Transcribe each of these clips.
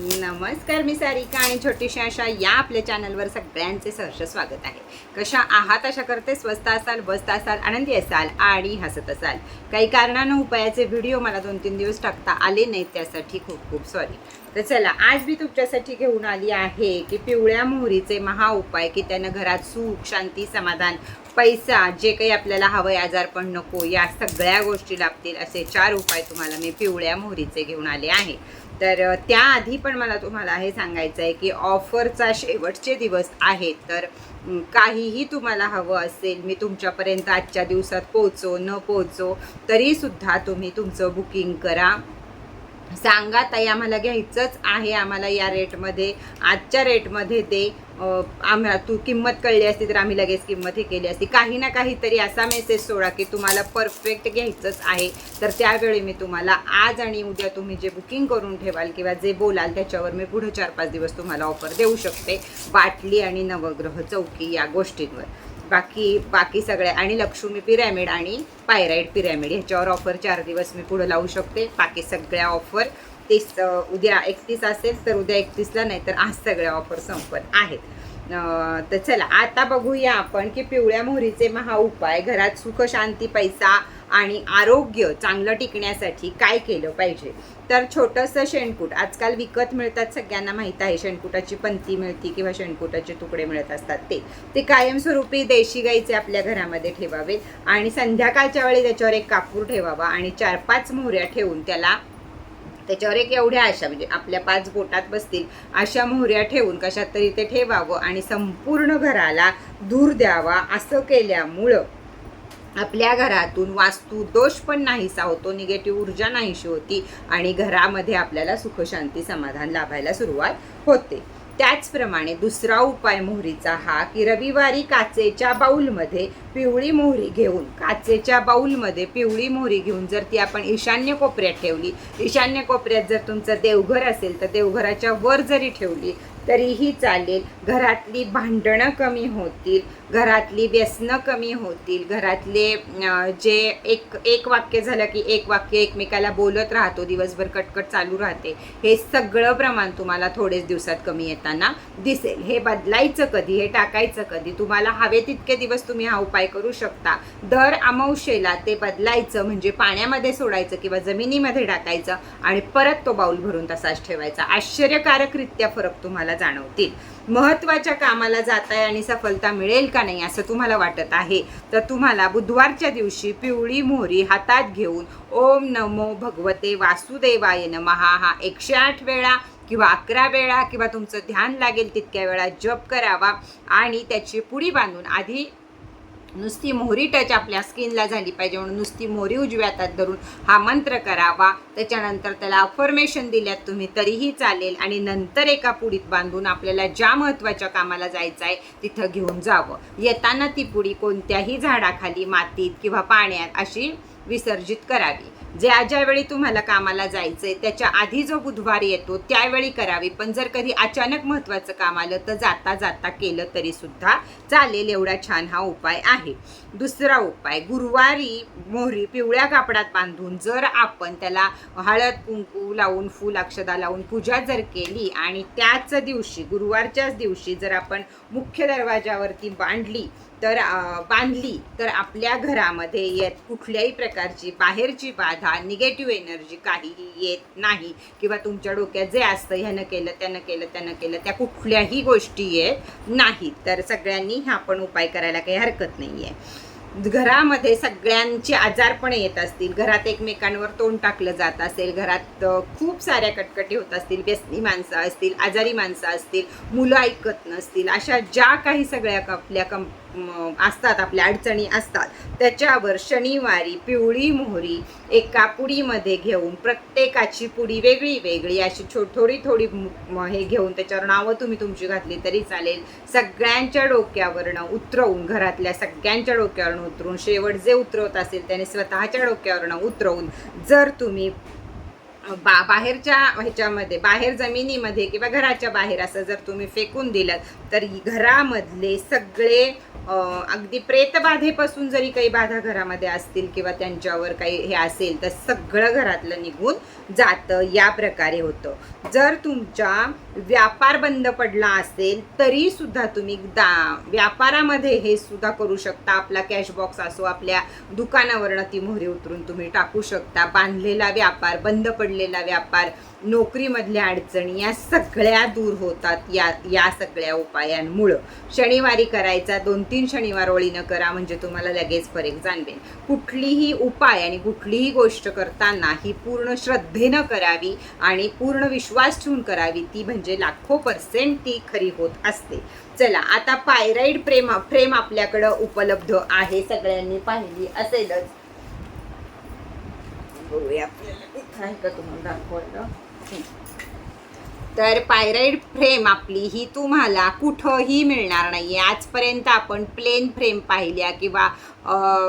नमस्कार मी सारिका आणि छोटीशी अशा या आपल्या चॅनलवर सगळ्यांचे सहर्ष स्वागत आहे. कशा आहात? अशा करते स्वस्त असाल बसता असाल आनंदी असाल आणि हसत असाल. काही कारणानं उपायाचे व्हिडिओ मला दोन तीन दिवस टाकता आले नाहीत त्यासाठी खूप खूप सॉरी तर चला आज मी तुमच्यासाठी घेऊन आली आहे की पिवळ्या मोहरीचे महा उपाय की त्यानं घरात सुख शांती समाधान पैसा जे काही आपल्याला हवं आहे आजारपण नको या सगळ्या गोष्टी लाभतील असे चार उपाय तुम्हाला मी पिवळ्या मोहरीचे घेऊन आले आहे. तर त्याआधी पण मला तुम्हाला हे सांगायचं आहे की ऑफरचा शेवटचे दिवस आहेत. तर काहीही तुम्हाला हवं असेल मी तुमच्यापर्यंत आजच्या दिवसात पोहोचो न पोहोचो तरीसुद्धा तुम्ही तुमचं बुकिंग करा. सांगा ताई आम्हाला घ्यायचंच आहे आम्हाला या रेटमध्ये आजच्या रेटमध्ये ते आम्हाला तू किंमत कळली असती तर आम्ही लगेच किंमत हे केली असती. काही ना काहीतरी असा मेसेज सोडा की तुम्हाला परफेक्ट घ्यायचंच आहे. तर त्यावेळी मी तुम्हाला आज आणि उद्या तुम्ही जे बुकिंग करून ठेवाल किंवा जे बोलाल त्याच्यावर मी पुढे चार पाच दिवस तुम्हाला ऑफर देऊ शकते. बाटली आणि नवग्रह चौकी या गोष्टींवर. बाकी बाकी सगळ्या आणि लक्ष्मी पिरॅमिड आणि पायराईड पिरॅमिड ह्याच्यावर ऑफर चार दिवस मी पुढं लावू शकते. बाकी सगळ्या ऑफर तीस उद्या एकतीस असेल तर उद्या एकतीसला नाही तर आज सगळ्या ऑफर संपत आहेत. तर चला आता बघूया आपण की पिवळ्या मोहरीचे महा उपाय घरात सुख शांती पैसा आणि आरोग्य चांगलं टिकण्यासाठी काय केलं पाहिजे? तर छोटंसं शेणकूट. आजकाल विकत मिळतात सगळ्यांना माहीत आहे. शेणकुटाची पंती मिळती किंवा शेणकुटाचे तुकडे मिळत असतात. ते ते कायमस्वरूपी देशी गाईचे आपल्या घरामध्ये ठेवावेत आणि संध्याकाळच्या वेळी त्याच्यावर एक कापूर ठेवावा आणि चार पाच मोहऱ्या ठेवून त्याला त्याच्यावर एक एवढ्या अशा म्हणजे आपल्या पाच बोटात बसतील अशा मोहऱ्या ठेवून कशात तरी ते ठेवावं आणि संपूर्ण घराला धूर द्यावा असं केल्यामुळं आपल्या घरातून वास्तू दोष पण नाहीसा होतो निगेटिव्ह ऊर्जा नाहीशी होती आणि घरामध्ये आपल्याला सुखशांती समाधान लाभायला सुरुवात होते. त्याचप्रमाणे दुसरा उपाय मोहरीचा हा की रविवारी काचेच्या बाऊलमध्ये पिवळी मोहरी घेऊन काचेच्या बाऊलमध्ये पिवळी मोहरी घेऊन जर ती आपण ईशान्य कोपऱ्यात ठेवली ईशान्य कोपऱ्यात जर तुमचं देवघर असेल तर देवघराच्या वर जरी ठेवली तरीही चालेल. घरातली भांडणं कमी होतील घरातली व्यसनं कमी होतील घरातले जे एक एक वाक्य झालं की एक वाक्य एकमेकाला बोलत राहतो दिवसभर कटकट चालू राहते हे सगळं प्रमाण तुम्हाला थोडेच दिवसात कमी येताना दिसेल. हे बदलायचं कधी हे टाकायचं कधी तुम्हाला हवे तितके दिवस तुम्ही हा उपाय करू शकता. दर अमावशेला ते बदलायचं म्हणजे पाण्यामध्ये सोडायचं किंवा जमिनीमध्ये टाकायचं आणि परत तो बाऊल भरून तसाच ठेवायचा. आश्चर्यकारकरित्या फरक तुम्हाला जाणवतील. महत्त्वाच्या कामाला जाताय आणि सफलता मिळेल का नाही असं तुम्हाला वाटत आहे? तर तुम्हाला बुधवारच्या दिवशी पिवळी मोहरी हातात घेऊन ओम नमो भगवते वासुदेवाय नमहा हा एकशे आठ वेळा किंवा अकरा वेळा किंवा तुमचं ध्यान लागेल तितक्या वेळा जप करावा आणि त्याची पुडी बांधून आधी नुसती मोहरी टच आपल्या स्किनला झाली पाहिजे म्हणून नुसती मोहरी उजव्या हातात धरून हा मंत्र करावा. त्याच्यानंतर त्याला अफर्मेशन दिल्यात तुम्ही तरीही चालेल. आणि नंतर एका पुडीत बांधून आपल्याला ज्या महत्त्वाच्या कामाला जायचं आहे तिथं घेऊन जावं. येताना ती पुडी कोणत्याही झाडाखाली मातीत किंवा पाण्यात अशी विसर्जित करावी. ज्या ज्यावेळी तुम्हाला कामाला जायचं आहे त्याच्या आधी जो बुधवार येतो त्यावेळी करावी. पण जर कधी अचानक महत्त्वाचं काम आलं तर जाता जाता केलं तरीसुद्धा चालेल एवढा छान हा उपाय आहे. दुसरा उपाय गुरुवारी मोहरी पिवळ्या कापडात बांधून जर आपण त्याला हळद कुंकू लावून फूल अक्षदा लावून पूजा जर केली आणि त्याच दिवशी गुरुवारच्याच दिवशी जर आपण मुख्य दरवाजावरती बांधली तर बांधली तर आपल्या घरामध्ये येत कुठल्याही प्रकारची बाहेरची बाधा निगेटिव्ह एनर्जी काहीही येत नाही. किंवा तुमच्या डोक्यात जे असतं ह्यानं केलं त्यानं केलं त्यानं केलं त्या कुठल्याही गोष्टी येत नाहीत. तर सगळ्यांनी हा पण उपाय करायला काही हरकत नाही आहे घरामध्ये सगळ्यांचे आजारपण येत असतील. घरात एकमेकांवर तोंड टाकलं जात असेल. घरात खूप साऱ्या कटकटी होत असतील. व्यसनी माणसं असतील आजारी माणसं असतील मुलं ऐकत नसतील. अशा ज्या काही सगळ्या क- आपल्या कं असतात आपल्या अडचणी असतात. त्याच्यावर शनिवारी पिवळी मोहरी एका पुडीमध्ये घेऊन प्रत्येकाची पुडी वेगळी वेगळी अशी छो थोडी थोडी हे घेऊन त्याच्यावर नावं तुम्ही तुमची घातली तरी चालेल. सगळ्यांच्या डोक्यावरनं उतरवून घरातल्या सगळ्यांच्या डोक्यावरनं उतरून शेवट जे उतरवत असेल त्याने स्वतःच्या डोक्यावरनं उतरवून जर तुम्ही बा बाहेरच्या ह्याच्यामध्ये बाहेर जमिनीमध्ये किंवा घराच्या बाहेर असं जर तुम्ही फेकून दिलं तर घरामधले सगळे अगदी प्रेतबाधेपासून जरी काही बाधा घरामध्ये असतील किंवा त्यांच्यावर काही हे असेल तर सगळं घरातलं निघून जातं. या प्रकारे होतं. जर तुमचा व्यापार बंद पडला असेल तरी सुद्धा तुम्ही दा व्यापारामध्ये हे सुद्धा करू शकता. आपला कॅश बॉक्स असो आपल्या दुकानावरनं ती मोहरी उतरून तुम्ही टाकू शकता. बांधलेला व्यापार बंद पडलेला व्यापार नोकरीमधल्या अडचणी या सगळ्या दूर होतात या या सगळ्या उपायांमुळं. शनिवारी करायचा दोन तीन शनिवार ओळीनं करा म्हणजे तुम्हाला लगेच फरक जाणवेल. कुठलीही उपाय आणि कुठलीही गोष्ट करताना ही पूर्ण श्रद्धेनं करावी आणि पूर्ण विश्वास ठेवून करावी ती म्हणजे लाखो पर्सेंट ती खरी होत असते. चला आता पायराईड प्रेम फ्रेम आपल्याकडं उपलब्ध आहे सगळ्यांनी पाहिली असेलच. बघूया आपल्याला. आहे का तुम्हाला दाखवायला हं. तर पायराईड फ्रेम आपली ही तुम्हाला कुठंही मिळणार नाही आहे आजपर्यंत आपण प्लेन फ्रेम पाहिल्या किंवा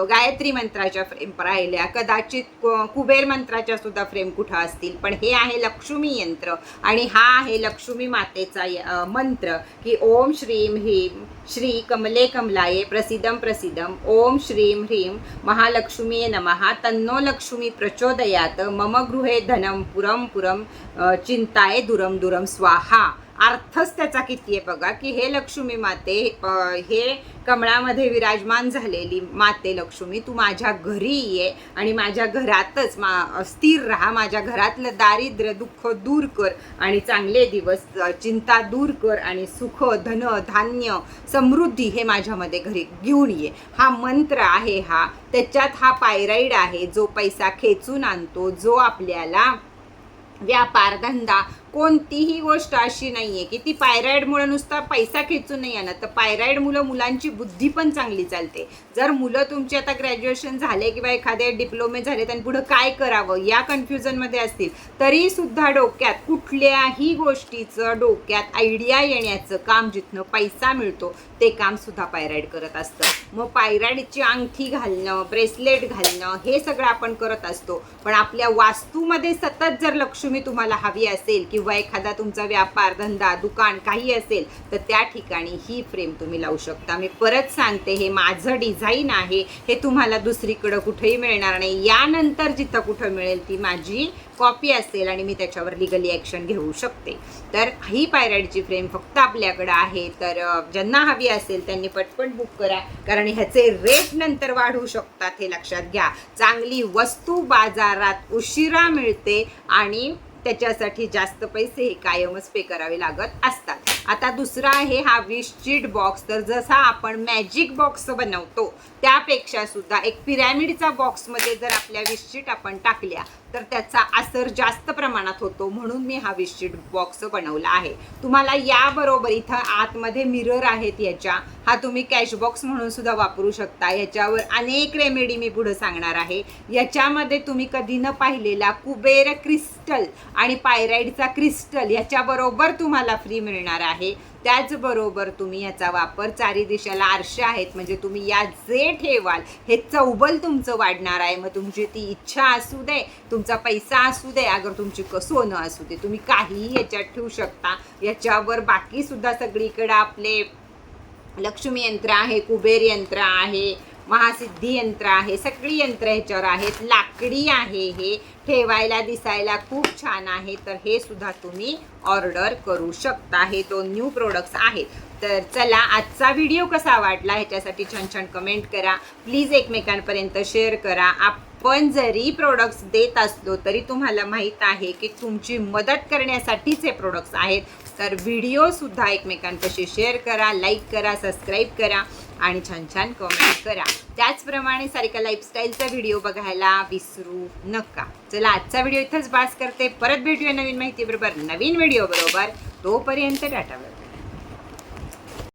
गायत्री मंत्राच्या फ्रेम पाहिल्या कदाचित कु- कुबेर मंत्राच्या सुद्धा फ्रेम कुठं असतील. पण हे आहे लक्ष्मी यंत्र आणि हा आहे लक्ष्मी मातेचा य- मंत्र की ओम श्रीम ह्रीम श्री कमले कमलाये प्रसिद्धम प्रसिद्धम ओम श्रीम ह्रीम महालक्ष्मीये नमः. तन्नो लक्ष्मी प्रचोदयात. मम गृहे धनम पुरम पुरम चिंताये चिंताय दुरम दुरम स्वाहा. अर्थच त्याचा किती आहे बघा की हे लक्ष्मी माते हे कमळामध्ये विराजमान झालेली माते लक्ष्मी तू माझ्या घरी ये आणि माझ्या घरातच मा स्थिर राहा माझ्या घरातलं दारिद्र्य दुःख दूर कर आणि चांगले दिवस चिंता दूर कर आणि सुख धन धान्य समृद्धी हे माझ्यामध्ये घरी घेऊन ये. हा मंत्र आहे हा. त्याच्यात हा पायराईड आहे जो पैसा खेचून आणतो जो आपल्याला व्यापार धंदा कोणतीही गोष्ट अशी नाही आहे की ती पायराईडमुळे नुसता पैसा खेचून नाही आणत. तर पायराईड मुलं मुलांची बुद्धी पण चांगली चालते. जर मुलं तुमची आता ग्रॅज्युएशन झाले किंवा एखादे डिप्लोमे झाले त्यांनी पुढं काय करावं या कन्फ्युजनमध्ये असतील तरी सुद्धा डोक्यात कुठल्याही गोष्टीचं डोक्यात आयडिया येण्याचं काम जिथनं पैसा मिळतो ते काम सुद्धा पायराईड करत असतं. मग पायराईडची अंगठी घालणं ब्रेसलेट घालणं हे सगळं आपण करत असतो. पण आपल्या वास्तूमध्ये सतत जर लक्ष लक्ष्मी तुम्हाला हवी असेल किंवा एखादा तुमचा व्यापार धंदा दुकान काही असेल तर त्या ठिकाणी ही फ्रेम तुम्ही लावू शकता. मी परत सांगते हे माझं डिझाईन आहे हे तुम्हाला दुसरीकडं कुठेही मिळणार नाही. यानंतर जिथं कुठं मिळेल ती माझी कॉपी असेल आणि मी त्याच्यावर लिगली ॲक्शन घेऊ शकते. तर ही पायराईडची फ्रेम फक्त आपल्याकडं आहे. तर ज्यांना हवी असेल त्यांनी पटपट बुक करा. कारण ह्याचे रेट नंतर वाढू शकतात हे लक्षात घ्या. चांगली वस्तू बाजारात उशिरा मिळते आणि त्याच्यासाठी जास्त पैसे हे कायमच पे करावे लागत असतात. आता दुसरा आहे हा विश चीट बॉक्स तर जसा आपण मॅजिक बॉक्स बनवतो त्यापेक्षा सुद्धा एक पिरॅमिडचा बॉक्समध्ये जर आपल्या विशशीट आपण टाकल्या तर त्याचा असर जास्त प्रमाणात होतो म्हणून मी हा विशशीट बॉक्स बनवला आहे. तुम्हाला याबरोबर इथं आतमध्ये मिरर आहेत याच्या. हा तुम्ही कॅश बॉक्स म्हणून सुद्धा वापरू शकता. याच्यावर अनेक रेमेडी मी पुढं सांगणार आहे. याच्यामध्ये तुम्ही कधी न पाहिलेला कुबेर क्रिस्टल आणि पायराईडचा क्रिस्टल याच्याबरोबर तुम्हाला फ्री मिळणार आहे. त्याचबरोबर तुम्ही याचा वापर चारी दिशेला आरशे आहेत. म्हणजे तुम्ही या जे ठेवाल हे चौबल तुमचं वाढणार आहे. मग तुमची ती इच्छा असू दे तुमचा पैसा असू दे अगर तुमची क- सोनं असू दे तुम्ही काहीही याच्यात ठेवू शकता. याच्यावर बाकीसुद्धा सगळीकडं आपले लक्ष्मी यंत्र आहे कुबेर यंत्र आहे महासिद्धी यंत्र आहे सगळी यंत्र ह्याच्यावर आहेत लाकडी आहे हे. ठेवायला दिसायला खूप छान आहे तर हे सुद्धा तुम्ही ऑर्डर करू शकता. हे दोन न्यू प्रोडक्ट्स आहेत. तर चला आजचा व्हिडिओ कसा वाटला ह्याच्यासाठी छान छान कमेंट करा. प्लीज एकमेकांपर्यंत शेअर करा. आपण जरी प्रोडक्ट्स देत असलो तरी तुम्हाला माहीत आहे की तुमची मदत करण्यासाठीच हे प्रोडक्ट्स आहेत. तर व्हिडिओसुद्धा एकमेकांपाशी शेअर करा लाईक करा सबस्क्राईब करा आणि छान छान कमेंट करा. त्याचप्रमाणे सारिका लाईफस्टाईलचा व्हिडिओ बघायला विसरू नका. चला आजचा व्हिडिओ इथंच बास करते. परत भेटूया नवीन माहिती बरोबर नवीन व्हिडिओ बरोबर. तोपर्यंत टाटा बरोबर